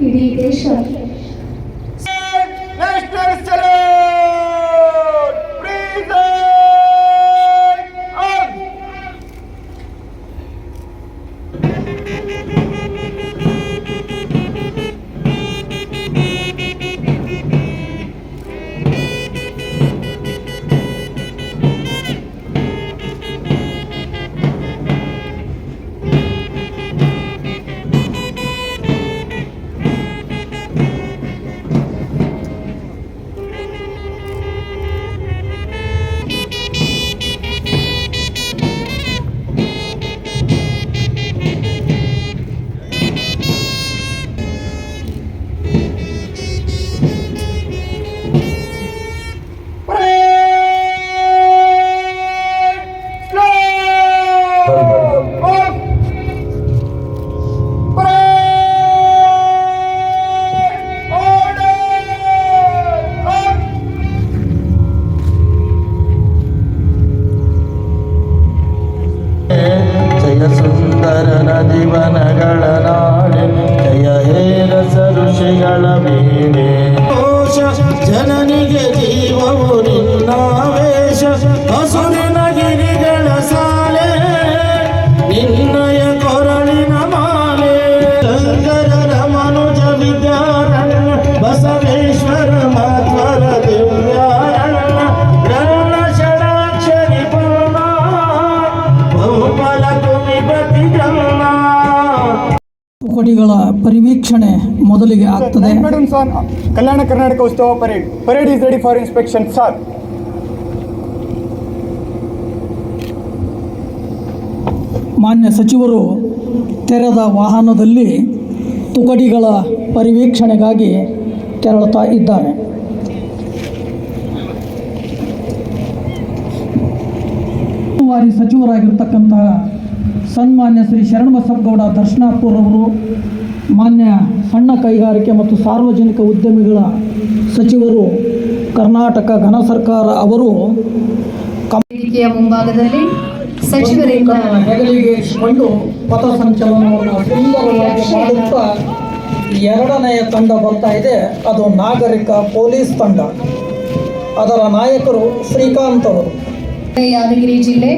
irrigation. ಸುಂದರನ ಜೀವನಗಳ ನಾಡೆ ಜಯ ಹೇರಸ ಋಷಿಗಳ ಮೇಲೆ ಜನನಿಗೆ ಜೀವವು ನಿನ್ನಾವೇಶ ಕಂಪನಿಗಳ ಪರಿವೀಕ್ಷಣೆ ಮೊದಲಿಗೆ ಆಗ್ತದೆ. Kalyana Karnataka Utsava parade parade is ready for inspection sir ಮಾನ್ಯ ಸಚಿವರು ತೆರೆದ ವಾಹನದಲ್ಲಿ ತುಕಡಿಗಳ ಪರಿವೀಕ್ಷಣೆಗಾಗಿ ತೆರಳುತ್ತಾ ಇದ್ದಾರೆ. ಸಚಿವರಾಗಿರ್ತಕ್ಕಂತಹ ಸನ್ಮಾನ್ಯ ಶ್ರೀ ಶರಣಬಸಪ್ಪಗೌಡ ದರ್ಶನಾಪುರ್ ಅವರು ಮಾನ್ಯ ಸಣ್ಣ ಕೈಗಾರಿಕೆ ಮತ್ತು ಸಾರ್ವಜನಿಕ ಉದ್ಯಮಿಗಳ ಸಚಿವರು ಕರ್ನಾಟಕ ಘನ ಸರ್ಕಾರ ಅವರು ಮುಂಭಾಗದಲ್ಲಿ ಸಚಿವರಿಂದ ಹೆಗಲಿಗೆ ಇರಿಸಿಕೊಂಡು ಪಥಸಂಚಲನವನ್ನು ಸುಂದರವಾಗಿ ಮಾಡುತ್ತಾ ಎರಡನೆಯ ತಂಡ ಬರ್ತಾ ಇದೆ. ಅದು ನಾಗರಿಕ ಪೊಲೀಸ್ ತಂಡ. ಅದರ ನಾಯಕರು ಶ್ರೀಕಾಂತ್ ಅವರು. ಯಾದಗಿರಿ ಜಿಲ್ಲೆ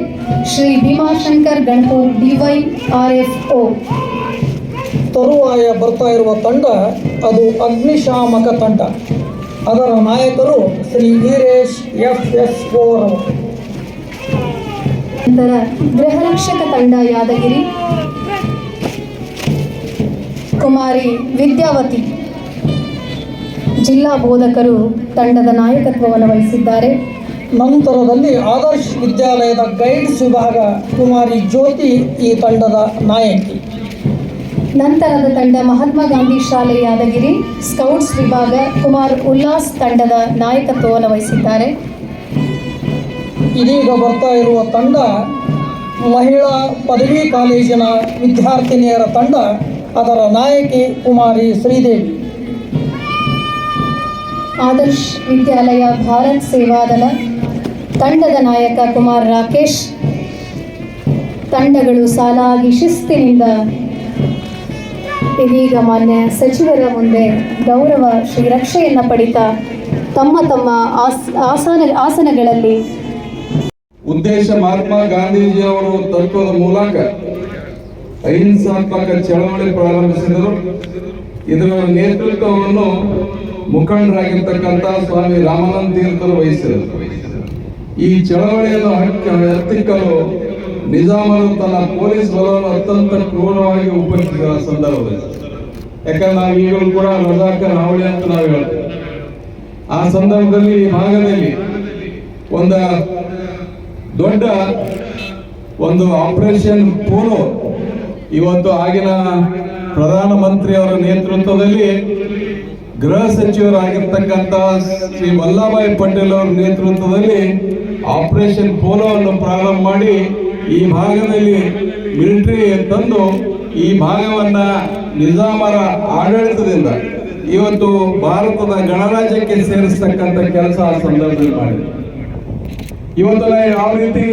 Shri Bhimashankar Ganapur D Y R F O. ತರುವಾಯ ಬರ್ತಾ ಇರುವ ತಂಡ ಅದು ಅಗ್ನಿಶಾಮಕ ತಂಡ. ಅದರ ನಾಯಕರು ಶ್ರೀ ವೀರೇಶ್ ಎಫ್ ಎಸ್ ನಂತರ ಗೃಹರಕ್ಷಕ ತಂಡ ಯಾದಗಿರಿ. ಕುಮಾರಿ ವಿದ್ಯಾವತಿ. ಜಿಲ್ಲಾ ಬೋಧಕರು ತಂಡದ ನಾಯಕತ್ವವನ್ನು ವಹಿಸಿದ್ದಾರೆ. ನಂತರದಲ್ಲಿ ಆದರ್ಶ್ ವಿದ್ಯಾಲಯದ ಗೈಡ್ಸ್ ವಿಭಾಗ ಕುಮಾರಿ ಜ್ಯೋತಿ ಈ ತಂಡದ ನಾಯಕಿ. ನಂತರದ ತಂಡ ಮಹಾತ್ಮ ಗಾಂಧಿ ಶಾಲೆ ಯಾದಗಿರಿ ಸ್ಕೌಟ್ಸ್ ವಿಭಾಗ ಕುಮಾರ್ ಉಲ್ಲಾಸ್ ತಂಡದ ನಾಯಕತ್ವವನ್ನು ವಹಿಸಿದ್ದಾರೆ. ಇದೀಗ ಬರ್ತಾ ಇರುವ ತಂಡ ಮಹಿಳಾ ಪದವಿ ಕಾಲೇಜಿನ ವಿದ್ಯಾರ್ಥಿನಿಯರ ತಂಡ ಅದರ ನಾಯಕಿ ಕುಮಾರಿ ಶ್ರೀದೇವಿ. ಆದರ್ಶ್ ವಿದ್ಯಾಲಯ ಭಾರತ್ ಸೇವಾದಳ ತಂಡದ ನಾಯಕ ಕುಮಾರ್ ರಾಕೇಶ್, ತಂಡಗಳು ಸಾಲಾಗಿ ಶಿಸ್ತಿನಿಂದ ಇದೀಗ ಮಾನ್ಯ ಸಚಿವರ ಮುಂದೆ ಗೌರವ ಶ್ರೀರಕ್ಷೆಯನ್ನು ಪಡಿತಾ ತಮ್ಮ ತಮ್ಮ ಆಸ್, ಆಸನ, ಆಸನಗಳಲ್ಲಿ. ಉದ್ದೇಶ ಮಹಾತ್ಮ ಗಾಂಧೀಜಿಯವರು ತತ್ವದ ಮೂಲಕ ಅಹಿಂಸಾತ್ಮಕ ಚಳವಳಿ ಪ್ರಾರಂಭಿಸಿದರು. ಇದರ ನೇತೃತ್ವವನ್ನು ಮುಖಂಡರಾಗಿರ್ತಕ್ಕಂಥ ಸ್ವಾಮಿ ರಾಮಾನಂದ ತೀರ್ಥರು ವಹಿಸಿದರು. ಈ ಚಳವಳಿಯನ್ನು ಹತ್ತಿಕ್ಕಲು ನಿಜಾಮರು ತನ್ನ ಪೊಲೀಸ್ ಬಲವನ್ನು ಅತ್ಯಂತ ಕ್ರೂರವಾಗಿ ಉಪಯೋಗಿಸಿದ ಸಂದರ್ಭದಲ್ಲಿ. ಯಾಕಂದ್ರೆ ನಾವು ಈಗಲೂ ಕೂಡ ರಜಾಕರ್ ಹಾವಳಿ ಅಂತ ನಾವು ಹೇಳ್ತೇವೆ. ಆ ಸಂದರ್ಭದಲ್ಲಿ ಈ ಭಾಗದಲ್ಲಿ ಒಂದ ದೊಡ್ಡ ಒಂದು ಆಪರೇಷನ್ ಪೋಲೋ ಇವತ್ತು ಆಗಿನ ಪ್ರಧಾನಮಂತ್ರಿ ಅವರ ನೇತೃತ್ವದಲ್ಲಿ ಗೃಹ ಸಚಿವರಾಗಿರ್ತಕ್ಕಂಥ ಶ್ರೀ ವಲ್ಲಭಾಯಿ ಪಟೇಲ್ ಅವರ ನೇತೃತ್ವದಲ್ಲಿ ಆಪರೇಷನ್ ಪೋಲೋವನ್ನು ಪ್ರಾರಂಭ ಮಾಡಿ ಈ ಭಾಗದಲ್ಲಿ ಮಿಲಿಟರಿ ತಂದು ಈ ಭಾಗವನ್ನ ನಿಜಾಮರ ಆಡಳಿತದಿಂದ ಇವತ್ತು ಭಾರತದ ಗಣರಾಜ್ಯಕ್ಕೆ ಸೇರಿಸ್ತಕ್ಕಂಥ ಕೆಲಸ ಆ ಸಂದರ್ಭದಲ್ಲಿ ಮಾಡಿದೆ ಇವತ್ತು ಯಾವ ರೀತಿ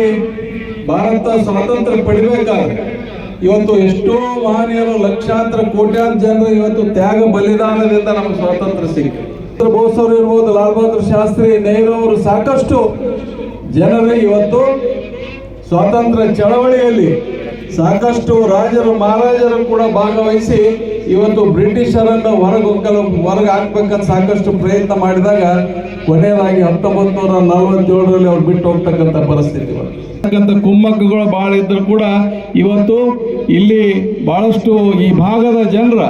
ಭಾರತ ಸ್ವಾತಂತ್ರ್ಯ ಪಡಿಬೇಕಾದ್ರೆ ಇವತ್ತು ಎಷ್ಟೋ ಮಹನೀಯರು ಲಕ್ಷಾಂತರ ಕೋಟ್ಯಾಂತರ ಜನರು ಇವತ್ತು ತ್ಯಾಗ ಬಲಿದಾನದಿಂದ ನಮಗೆ ಸ್ವಾತಂತ್ರ್ಯ ಸಿಕ್ಕಿದೆ. ಬೋಸ್ ಅವರು ಇರ್ಬೋದು, ಲಾಲ್ ಬಹದ್ದೂರ್ ಶಾಸ್ತ್ರಿ, ನೆಹರು ಅವರು ಸಾಕಷ್ಟು ಜನರು ಇವತ್ತು ಸ್ವಾತಂತ್ರ್ಯ ಚಳವಳಿಯಲ್ಲಿ ಸಾಕಷ್ಟು ರಾಜರು, ಮಹಾರಾಜರು ಕೂಡ ಭಾಗವಹಿಸಿ ಇವತ್ತು ಬ್ರಿಟಿಷರನ್ನು ಹೊರಗೊಕ್ಕಲು ಹೊರಗೆ ಹಾಕ್ಬೇಕಂತ ಸಾಕಷ್ಟು ಪ್ರಯತ್ನ ಮಾಡಿದಾಗ ಕೊನೆಯದಾಗಿ ಹತ್ತೊಂಬತ್ತು ನೂರ ನಲವತ್ತೇಳರಲ್ಲಿ ಅವ್ರು ಬಿಟ್ಟು ಹೋಗ್ತಕ್ಕಂಥ ಪರಿಸ್ಥಿತಿ. ಕುಮ್ಮಕ್ಕಗಳು ಬಹಳ ಇದ್ರು ಕೂಡ ಇವತ್ತು ಇಲ್ಲಿ ಬಹಳಷ್ಟು ಈ ಭಾಗದ ಜನರ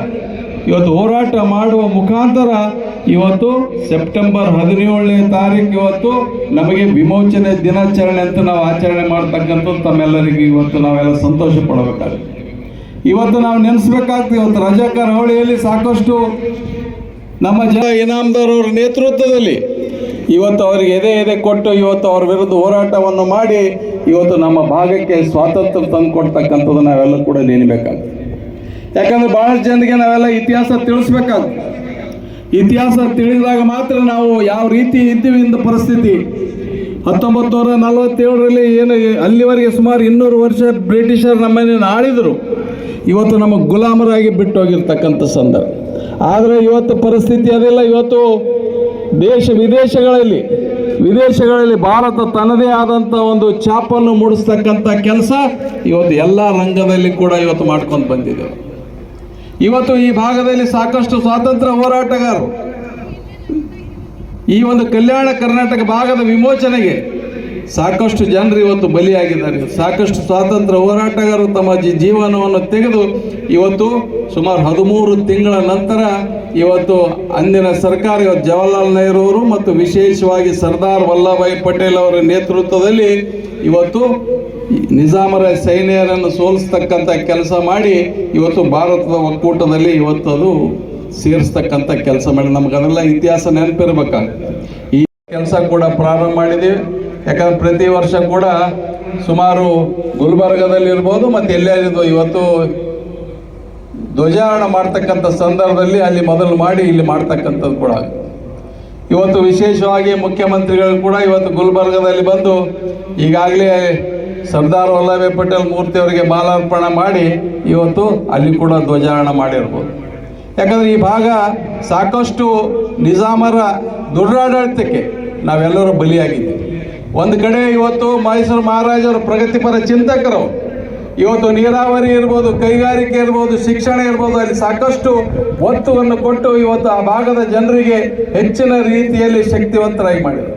ಇವತ್ತು ಹೋರಾಟ ಮಾಡುವ ಮುಖಾಂತರ ಇವತ್ತು ಸೆಪ್ಟೆಂಬರ್ ಹದಿನೇಳನೇ ತಾರೀಕು ಇವತ್ತು ನಮಗೆ ವಿಮೋಚನೆ ದಿನಾಚರಣೆ ಅಂತ ನಾವು ಆಚರಣೆ ಮಾಡ್ತಕ್ಕಂಥದ್ದು ತಮ್ಮೆಲ್ಲರಿಗೂ ಇವತ್ತು ನಾವೆಲ್ಲ ಸಂತೋಷ ಇವತ್ತು ನಾವು ನೆನೆಸ್ಬೇಕಾಗ್ತದೆ ಇವತ್ತು ರಜಾಕರ್ ಹೋಳಿಯಲ್ಲಿ ಸಾಕಷ್ಟು ನಮ್ಮ ಜನ ಇನಾಮದಾರವ್ರ ನೇತೃತ್ವದಲ್ಲಿ ಇವತ್ತು ಅವರಿಗೆ ಎದೆ ಎದೆ ಕೊಟ್ಟು ಇವತ್ತು ಅವ್ರ ವಿರುದ್ಧ ಹೋರಾಟವನ್ನು ಮಾಡಿ ಇವತ್ತು ನಮ್ಮ ಭಾಗಕ್ಕೆ ಸ್ವಾತಂತ್ರ್ಯ ತಂದು ಕೊಡ್ತಕ್ಕಂಥದ್ದು ನಾವೆಲ್ಲ ಕೂಡ ನೆನಬೇಕಾಗ್ತದೆ. ಯಾಕಂದ್ರೆ ಬಹಳಷ್ಟು ಜನರಿಗೆ ನಾವೆಲ್ಲ ಇತಿಹಾಸ ತಿಳಿಸ್ಬೇಕಾಗ್ತದೆ. ಇತಿಹಾಸ ತಿಳಿದಾಗ ಮಾತ್ರ ನಾವು ಯಾವ ರೀತಿ ಇದ್ದೀವಿ ಇಂದ ಪರಿಸ್ಥಿತಿ. ಹತ್ತೊಂಬತ್ತು ನೂರ ನಲವತ್ತೇಳರಲ್ಲಿ ಏನು ಅಲ್ಲಿವರೆಗೆ ಸುಮಾರು ಇನ್ನೂರು ವರ್ಷ ಬ್ರಿಟಿಷರು ನಮ್ಮನ್ನು ಆಳಿದರು. ಇವತ್ತು ನಮಗೆ ಗುಲಾಮರಾಗಿ ಬಿಟ್ಟು ಹೋಗಿರ್ತಕ್ಕಂಥ ಸಂದರ್ಭ. ಆದರೆ ಇವತ್ತು ಪರಿಸ್ಥಿತಿ ಅದಿಲ್ಲ. ಇವತ್ತು ದೇಶ ವಿದೇಶಗಳಲ್ಲಿ ವಿದೇಶಗಳಲ್ಲಿ ಭಾರತ ತನ್ನದೇ ಆದಂಥ ಒಂದು ಛಾಪನ್ನು ಮೂಡಿಸ್ತಕ್ಕಂಥ ಕೆಲಸ ಇವತ್ತು ಎಲ್ಲ ರಂಗದಲ್ಲಿ ಕೂಡ ಇವತ್ತು ಮಾಡ್ಕೊಂಡು ಬಂದಿದ್ದೇವೆ ಇವತ್ತು ಈ ಭಾಗದಲ್ಲಿ ಸಾಕಷ್ಟು ಸ್ವಾತಂತ್ರ್ಯ ಹೋರಾಟಗಾರರು. ಈ ಒಂದು ಕಲ್ಯಾಣ ಕರ್ನಾಟಕ ಭಾಗದ ವಿಮೋಚನೆಗೆ ಸಾಕಷ್ಟು ಜನರು ಇವತ್ತು ಬಲಿಯಾಗಿದ್ದಾರೆ. ಸಾಕಷ್ಟು ಸ್ವಾತಂತ್ರ್ಯ ಹೋರಾಟಗಾರರು ತಮ್ಮ ಜೀವನವನ್ನು ತೆಗೆದು ಇವತ್ತು ಸುಮಾರು ಹದಿಮೂರು ತಿಂಗಳ ನಂತರ ಇವತ್ತು ಅಂದಿನ ಸರ್ಕಾರ ಇವತ್ತು ಜವಾಹರ್ಲಾಲ್ ನೆಹರು ಅವರು ಮತ್ತು ವಿಶೇಷವಾಗಿ ಸರ್ದಾರ್ ವಲ್ಲಭಾಯಿ ಪಟೇಲ್ ಅವರ ನೇತೃತ್ವದಲ್ಲಿ ಇವತ್ತು ನಿಜಾಮರ ಸೈನ್ಯರನ್ನು ಸೋಲಿಸ್ತಕ್ಕಂಥ ಕೆಲಸ ಮಾಡಿ ಇವತ್ತು ಭಾರತದ ಒಕ್ಕೂಟದಲ್ಲಿ ಇವತ್ತು ಅದು ಸೇರಿಸ್ತಕ್ಕಂಥ ಕೆಲಸ ಮಾಡಿ. ನಮ್ಗೆ ಅದೆಲ್ಲ ಇತಿಹಾಸ ನೆನಪಿರ್ಬೇಕಾಗ್ತದೆ. ಈ ಕೆಲಸ ಕೂಡ ಪ್ರಾರಂಭ ಮಾಡಿದ್ದೀವಿ. ಯಾಕಂದ್ರೆ ಪ್ರತಿ ವರ್ಷ ಕೂಡ ಸುಮಾರು ಗುಲ್ಬರ್ಗದಲ್ಲಿ ಇರ್ಬೋದು ಮತ್ತು ಎಲ್ಲಾರಿದ್ದು ಇವತ್ತು ಧ್ವಜಾರೋಹಣ ಮಾಡ್ತಕ್ಕಂಥ ಸಂದರ್ಭದಲ್ಲಿ ಅಲ್ಲಿ ಮೊದಲು ಮಾಡಿ ಇಲ್ಲಿ ಮಾಡ್ತಕ್ಕಂಥದ್ದು ಕೂಡ ಇವತ್ತು ವಿಶೇಷವಾಗಿ ಮುಖ್ಯಮಂತ್ರಿಗಳು ಕೂಡ ಇವತ್ತು ಗುಲ್ಬರ್ಗದಲ್ಲಿ ಬಂದು ಈಗಾಗಲೇ ಸರ್ದಾರ್ ವಲ್ಲಭಾಯ್ ಪಟೇಲ್ ಮೂರ್ತಿ ಅವರಿಗೆ ಮಾಲಾರ್ಪಣೆ ಮಾಡಿ ಇವತ್ತು ಅಲ್ಲಿ ಕೂಡ ಧ್ವಜಾರೋಹಣ ಮಾಡಿರ್ಬೋದು. ಯಾಕಂದ್ರೆ ಈ ಭಾಗ ಸಾಕಷ್ಟು ನಿಜಾಮರ ದುರಾಡಳಿತಕ್ಕೆ ನಾವೆಲ್ಲರೂ ಬಲಿಯಾಗಿದ್ದೀವಿ. ಒಂದು ಕಡೆ ಇವತ್ತು ಮೈಸೂರು ಮಹಾರಾಜರು ಪ್ರಗತಿಪರ ಚಿಂತಕರು. ಇವತ್ತು ನೀರಾವರಿ ಇರ್ಬೋದು, ಕೈಗಾರಿಕೆ ಇರ್ಬೋದು, ಶಿಕ್ಷಣ ಇರ್ಬೋದು, ಅಲ್ಲಿ ಸಾಕಷ್ಟು ಒತ್ತುವನ್ನು ಕೊಟ್ಟು ಇವತ್ತು ಆ ಭಾಗದ ಜನರಿಗೆ ಹೆಚ್ಚಿನ ರೀತಿಯಲ್ಲಿ ಶಕ್ತಿವಂತರಾಗಿ ಮಾಡಿದರು.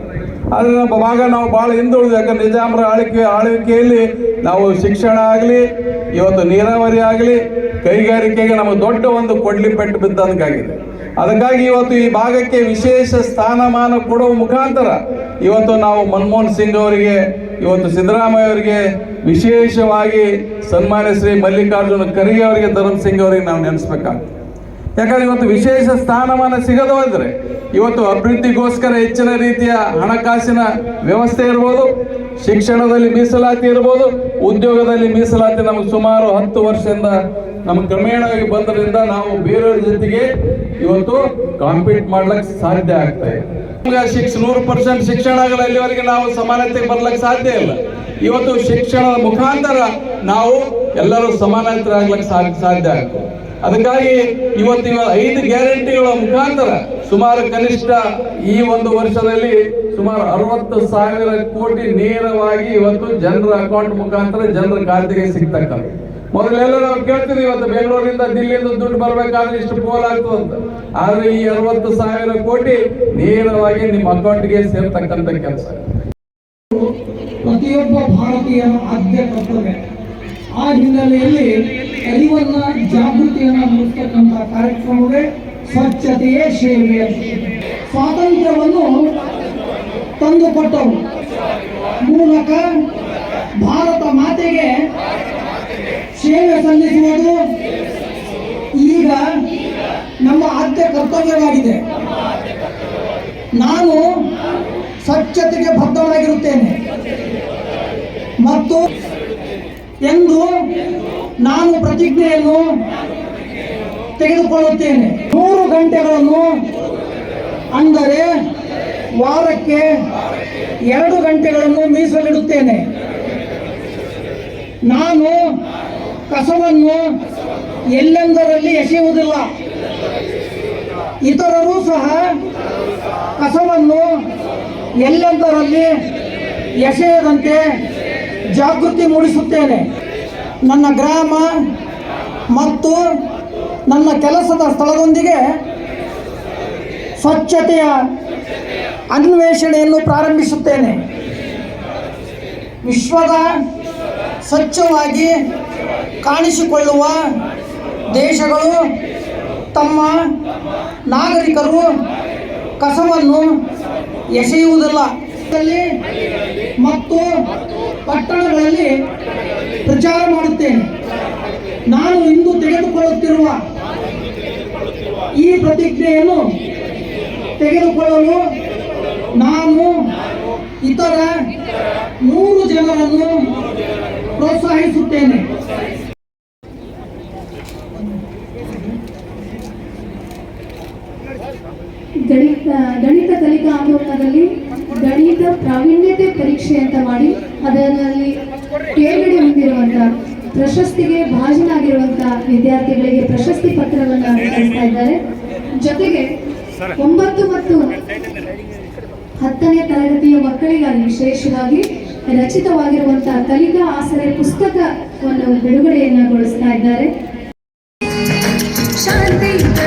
ಆದರೆ ನಮ್ಮ ಭಾಗ ನಾವು ಭಾಳ ಹಿಂದುಳಿದು, ಯಾಕಂದ್ರೆ ನಿಜಾಮರ ಆಳ್ವಿಕೆ ಆಳ್ವಿಕೆಯಲ್ಲಿ ನಾವು ಶಿಕ್ಷಣ ಆಗಲಿ, ಇವತ್ತು ನೀರಾವರಿ ಆಗಲಿ, ಕೈಗಾರಿಕೆಗೆ ನಮ್ಮ ದೊಡ್ಡ ಒಂದು ಕೊಡ್ಲಿ ಪೆಟ್ಟು ಬಿದ್ದಂಗಾಗಿದೆ ಅದಕ್ಕಾಗಿ ಇವತ್ತು ಈ ಭಾಗಕ್ಕೆ ವಿಶೇಷ ಸ್ಥಾನಮಾನ ಕೊಡುವ ಮುಖಾಂತರ ಇವತ್ತು ನಾವು ಮನಮೋಹನ್ ಸಿಂಗ್ ಅವರಿಗೆ, ಇವತ್ತು ಸಿದ್ದರಾಮಯ್ಯ ಅವರಿಗೆ ವಿಶೇಷವಾಗಿ ಸನ್ಮಾನ್ಯ ಶ್ರೀ ಮಲ್ಲಿಕಾರ್ಜುನ ಖರ್ಗೆ ಅವರಿಗೆ ಧರ್ಮ್ ಸಿಂಗ್ ಅವರಿಗೆ ನಾವು ನೆನೆಸ್ಬೇಕಾಗ್ತದೆ. ಯಾಕಂದ್ರೆ ಇವತ್ತು ವಿಶೇಷ ಸ್ಥಾನಮಾನ ಸಿಗದು ಅಂದ್ರೆ ಇವತ್ತು ಅಭಿವೃದ್ಧಿಗೋಸ್ಕರ ಹೆಚ್ಚಿನ ರೀತಿಯ ಹಣಕಾಸಿನ ವ್ಯವಸ್ಥೆ ಇರ್ಬೋದು, ಶಿಕ್ಷಣದಲ್ಲಿ ಮೀಸಲಾತಿ ಇರ್ಬೋದು, ಉದ್ಯೋಗದಲ್ಲಿ ಮೀಸಲಾತಿ ನಮಗೆ ಸುಮಾರು ಹತ್ತು ವರ್ಷದಿಂದ ನಮ್ಗೆ ಕ್ರಮೇಣವಾಗಿ ಬಂದ್ರಿಂದ ನಾವು ಬೇರೆಯವ್ರ ಜೊತೆಗೆ ಇವತ್ತು ಕಾಂಪೀಟ್ ಮಾಡ್ಲಿಕ್ಕೆ ಸಾಧ್ಯ ಆಗ್ತಾ ಇದೆ. ಶಿಕ್ಷ ನೂರು ಪರ್ಸೆಂಟ್ ಶಿಕ್ಷಣ ಆಗಲ್ಲ, ಇಲ್ಲಿವರೆಗೆ ನಾವು ಸಮಾನತೆ ಬರ್ಲಿಕ್ಕೆ ಸಾಧ್ಯ ಇಲ್ಲ. ಇವತ್ತು ಶಿಕ್ಷಣದ ಮುಖಾಂತರ ನಾವು ಎಲ್ಲರೂ ಸಮಾನತೆ ಆಗ್ಲಿಕ್ಕೆ ಸಾಧ್ಯ ಆಗ್ತದೆ. ಅದಕ್ಕಾಗಿ ಇವತ್ತು ಇವ ಐದು ಗ್ಯಾರಂಟಿಗಳ ಮುಖಾಂತರ ಸುಮಾರು ಕನಿಷ್ಠ ಈ ಒಂದು ವರ್ಷದಲ್ಲಿ ಸುಮಾರು ಅರವತ್ತು ಸಾವಿರ ಕೋಟಿ ನೇರವಾಗಿ ಇವತ್ತು ಜನರ ಅಕೌಂಟ್ ಮುಖಾಂತರ ಜನರ ಖಾತೆಗೆ ಸಿಗ್ತಕ್ಕಂಥ. ಮೊದಲೆಲ್ಲ ನಾವು ಕೇಳ್ತೀವಿ ಇವತ್ತು ಬೆಂಗಳೂರಿಂದ ದಿಲ್ಲಿಯಿಂದ ದುಡ್ಡು ಬರ್ಬೇಕಾದ್ರೆ ಇಷ್ಟು ಪೋಲ್ ಅಂತ. ಆದ್ರೆ ಈ ಅರವತ್ತು ಸಾವಿರ ಕೋಟಿ ನೇರವಾಗಿ ನಿಮ್ಮ ಅಕೌಂಟ್ಗೆ ಸೇರ್ತಕ್ಕಂಥ ಕೆಲಸ. ಪ್ರತಿಯೊಬ್ಬ ಭಾರತೀಯ ಆದ್ಯ ಕರ್ತವ್ಯ ಆ ಹಿನ್ನೆಲೆಯಲ್ಲಿ ಅರಿವನ್ನ ಜಾಗೃತಿಯನ್ನ ಮೂಡಿಸ್ತಕ್ಕಂಥ ಕಾರ್ಯಕ್ರಮವೇ ಸ್ವಚ್ಛತೆಯೇ ಸೇವೆ ಸ್ವಾತಂತ್ರ್ಯವನ್ನು ತಂದುಕೊಟ್ಟವು ಮೂಲಕ ಭಾರತ ಮಾತೆಗೆ ಸೇವೆ ಸಲ್ಲಿಸುವುದು ಈಗ ನಮ್ಮ ಆದ್ಯ ಕರ್ತವ್ಯವಾಗಿದೆ. ನಾನು ಸ್ವಚ್ಛತೆಗೆ ಬದ್ಧವಾಗಿರುತ್ತೇನೆ ಮತ್ತು ಎಂದು ನಾನು ಪ್ರತಿಜ್ಞೆಯನ್ನು ತೆಗೆದುಕೊಳ್ಳುತ್ತೇನೆ. ನೂರು ಗಂಟೆಗಳನ್ನು ಅಂದರೆ ವಾರಕ್ಕೆ ಎರಡು ಗಂಟೆಗಳನ್ನು ಮೀಸಲಿಡುತ್ತೇನೆ. ನಾನು ಕಸವನ್ನು ಎಲ್ಲೆಂದರಲ್ಲಿ ಎಸೆಯುವುದಿಲ್ಲ. ಇತರರು ಸಹ ಕಸವನ್ನು ಎಲ್ಲೆಂದರಲ್ಲಿ ಎಸೆಯದಂತೆ ಜಾಗೃತಿ ಮೂಡಿಸುತ್ತೇನೆ. ನನ್ನ ಗ್ರಾಮ ಮತ್ತು ನನ್ನ ಕೆಲಸದ ಸ್ಥಳದೊಂದಿಗೆ ಸ್ವಚ್ಛತೆಯ ಅನ್ವೇಷಣೆಯನ್ನು ಪ್ರಾರಂಭಿಸುತ್ತೇನೆ. ವಿಶ್ವದ ಸ್ವಚ್ಛವಾಗಿ ಕಾಣಿಸಿಕೊಳ್ಳುವ ದೇಶಗಳು ತಮ್ಮ ನಾಗರಿಕರು ಕಸವನ್ನು ಎಸೆಯುವುದಿಲ್ಲ. ಮತ್ತು ಪಟ್ಟಣಗಳಲ್ಲಿ ಪ್ರಚಾರ ಮಾಡುತ್ತೇನೆ. ನಾನು ಇಂದು ತೆಗೆದುಕೊಳ್ಳುತ್ತಿರುವ ಈ ಪ್ರತಿಜ್ಞೆಯನ್ನು ತೆಗೆದುಕೊಳ್ಳಲು ನಾನು ಇತರ ನೂರು ಜನರನ್ನು ಪ್ರೋತ್ಸಾಹಿಸುತ್ತೇನೆ. ಗಣಿತ ಗಣಿತ ಕಲಿಕಾ ಆಂದೋಲನದಲ್ಲಿ ಗಣಿತ ಪ್ರಾವೀಣ್ಯತೆ ಪರೀಕ್ಷೆ ಅಂತ ಮಾಡಿ ಅದರಲ್ಲಿ ತೇರ್ಗಡೆ ಹೊಂದಿರುವಂತ ಪ್ರಶಸ್ತಿಗೆ ಭಾಜನಾಗಿರುವಂತ ವಿದ್ಯಾರ್ಥಿಗಳಿಗೆ ಪ್ರಶಸ್ತಿ ಪತ್ರವನ್ನು ವಿತರಿಸ್ತಾ ಇದ್ದಾರೆ. ಜೊತೆಗೆ ಒಂಬತ್ತು ಮತ್ತು ಹತ್ತನೇ ತರಗತಿಯ ಮಕ್ಕಳಿಗಾಗಿ ವಿಶೇಷವಾಗಿ ರಚಿತವಾಗಿರುವಂತಹ ಕಲಿಕಾ ಆಸರೆ ಪುಸ್ತಕವನ್ನು ಬಿಡುಗಡೆಯನ್ನಗೊಳಿಸ್ತಾ ಇದ್ದಾರೆ. शांति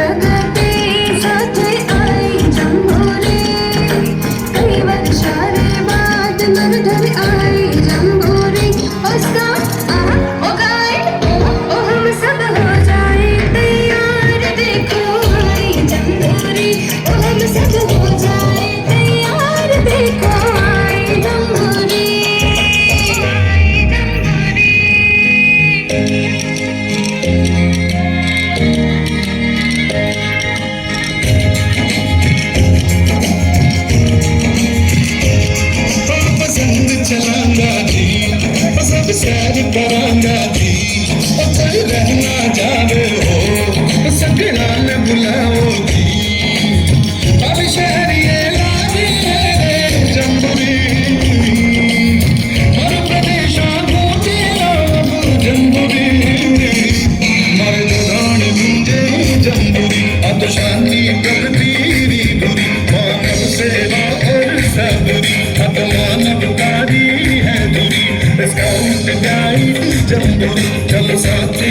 ஜம்பு ஜம்பு சாத்தே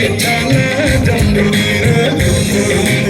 ஜம்பு வீர ஜம்பு